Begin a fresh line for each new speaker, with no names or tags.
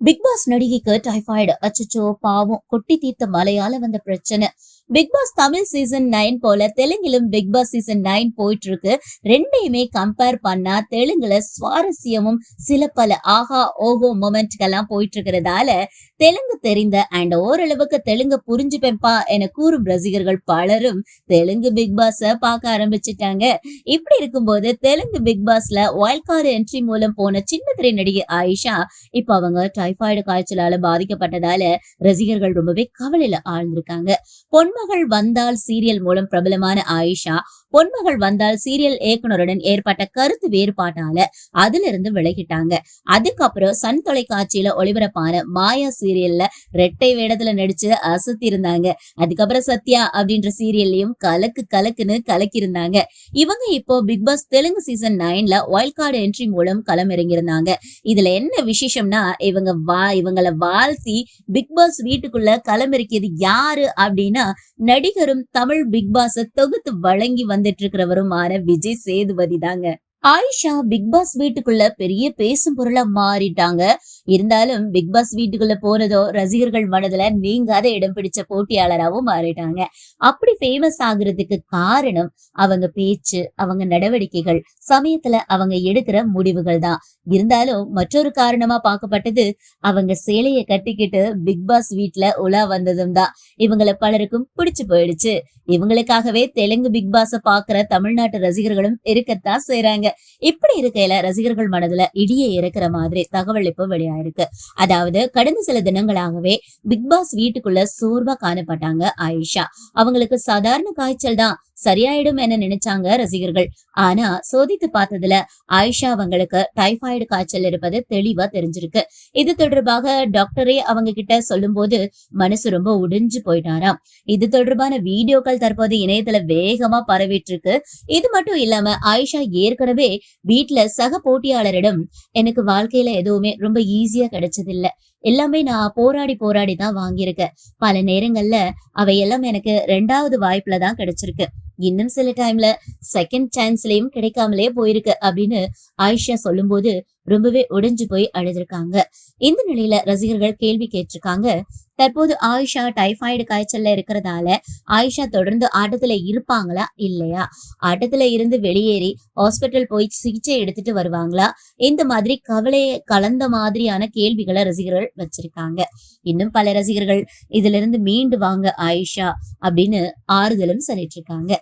Big pass நடிகைக்கு typhoid அச்சச்சோ பாவம் கொட்டி தீர்த்த மலையால வந்த பிரச்சனை. Bigg Boss Tamil season nine போல தெலுங்கிலும் பிக் பாஸ் சீசன் நைன் போயிட்டு இருக்கு ரெண்டையுமே கம்பேர் பண்ணா தெலுங்குல சுவாரஸ்யமும் சில பல ஆஹா ஓஹோ மொமெண்ட்கெல்லாம் போயிட்டு இருக்கிறதால தெலுங்கு தெரிந்த அண்ட் ஓரளவுக்கு தெலுங்கு புரிஞ்சுப்பேன்பா என கூறும் ரசிகர்கள் பலரும் தெலுங்கு பிக் பாஸ பார்க்க ஆரம்பிச்சிட்டாங்க. இப்படி இருக்கும்போது தெலுங்கு பிக் பாஸ்ல வைல்ட் கார்டு என்ட்ரி மூலம் போன சின்ன திரை நடிகை ஆயிஷா இப்ப அவங்க டைபாய்டு காய்ச்சலால பாதிக்கப்பட்டதால ரசிகர்கள் ரொம்பவே கவலையில ஆழ்ந்திருக்காங்க. மருமகள் வந்தால் சீரியல் மூலம் பிரபலமான ஆயிஷா பொன்மகள் வந்தால் சீரியல் இயக்குனருடன் ஏற்பட்ட கருத்து வேறுபாட்டால அதுல இருந்து விலகிட்டாங்க. அதுக்கப்புறம் சன் தொலைக்காட்சியில ஒளிபரப்பான மாயா சீரியல்ல ரெட்டை வேடத்துல நடிச்சு அசத்தி இருந்தாங்க அதுக்கப்புறம் சத்யா அப்படின்ற சீரியல்லையும் கலக்கு கலக்குன்னு கலக்கி இருந்தாங்க இவங்க இப்போ பிக் பாஸ் தெலுங்கு சீசன் நைன்ல வைல்ட் கார்டு என்ட்ரி மூலம் களம் இறங்கியிருந்தாங்க இதுல என்ன விசேஷம்னா இவங்க வா இவங்கள வாழ்த்தி பிக் பாஸ் வீட்டுக்குள்ள களமிறக்கியது யாரு அப்படின்னா நடிகரும் தமிழ் பிக் பாஸ தொகுத்து வழங்கி வந்துட்டு இருக்கிறவருமான விஜய் சேதுபதி தாங்க. ஆயிஷா பிக் பாஸ் வீட்டுக்குள்ள பெரிய பேசும் பொருளா மாறிட்டாங்க. இருந்தாலும் பிக் பாஸ் வீட்டுக்குள்ள போனதோ ரசிகர்கள் மனதுல நீங்காத இடம் பிடிச்ச போட்டியாளராகவும் மாறிட்டாங்க. அப்படி ஃபேமஸ் ஆகுறதுக்கு காரணம் அவங்க பேச்சு அவங்க நடவடிக்கைகள் சமயத்துல அவங்க எடுக்கிற முடிவுகள் தான். இருந்தாலும் மற்றொரு காரணமா பார்க்கப்பட்டது அவங்க சேலையை கட்டிக்கிட்டு பிக் பாஸ் வீட்ல உலா வந்ததும் தான். இவங்கள பலருக்கும் பிடிச்சு போயிடுச்சு. இவங்களுக்காகவே தெலுங்கு பிக் பாஸ பாக்குற தமிழ்நாட்டு ரசிகர்களும் இருக்கத்தான் செய்றாங்க. இப்படி இருக்கையில ரசிகர்கள் மனதுல இடியே இருக்கிற மாதிரி தகவல் இப்போ வெளியாயிருக்கு. அதாவது கடந்த சில தினங்களாகவே பிக் பாஸ் வீட்டுக்குள்ள சோர்வா காணப்பட்டாங்க ஆயிஷா. அவங்களுக்கு சாதாரண காய்ச்சல் தான். சரியாயிடும் என நினைச்சாங்க ரசிகர்கள். ஆனா சோதித்து பார்த்ததுல ஆயிஷா அவங்களுக்கு டைபாய்டு காய்ச்சல் இருப்பது தெளிவா தெரிஞ்சிருக்கு. இது தொடர்பாக டாக்டரே அவங்க கிட்ட சொல்லும் போது மனசு ரொம்ப உடிஞ்சு போயிட்டாராம். இது தொடர்பான வீடியோக்கள் தற்போது இணையத்துல வேகமா பரவிட்டு இருக்கு இது மட்டும் இல்லாம ஆயிஷா ஏற்கனவே வீட்டுல சக போட்டியாளரிடம் எனக்கு வாழ்க்கையில எதுவுமே ரொம்ப ஈஸியா கிடைச்சது இல்ல எல்லாமே நான் போராடி போராடி தான் வாங்கியிருக்கேன். பல நேரங்கள்ல அவையெல்லாம் எனக்கு ரெண்டாவது வாய்ப்புல தான் கிடைச்சிருக்கு. இன்னும் சில டைம்ல செகண்ட் சான்ஸ்லயும் கிடைக்காமலே போயிருக்கு அப்படின்னு ஆயிஷா சொல்லும்போது ரொம்பவே உடைஞ்சு போய் அழுதுருக்காங்க. இந்த நிலையில ரசிகர்கள் கேள்வி கேட்டிருக்காங்க தற்போது ஆயிஷா டைபாய்டு காய்ச்சல்ல இருக்கிறதால ஆயிஷா தொடர்ந்து ஆட்டத்துல இருப்பாங்களா? இல்லையா? ஆட்டத்துல இருந்து வெளியேறி ஹாஸ்பிட்டல் போய் சிகிச்சை எடுத்துட்டு வருவாங்களா? இந்த மாதிரி கவலையை கலந்த மாதிரியான கேள்விகளை ரசிகர்கள் வச்சிருக்காங்க. இன்னும் பல ரசிகர்கள் இதுல இருந்து மீண்டு வாங்க ஆயிஷா அப்படின்னு ஆறுதலும் சொல்லிட்டு இருக்காங்க.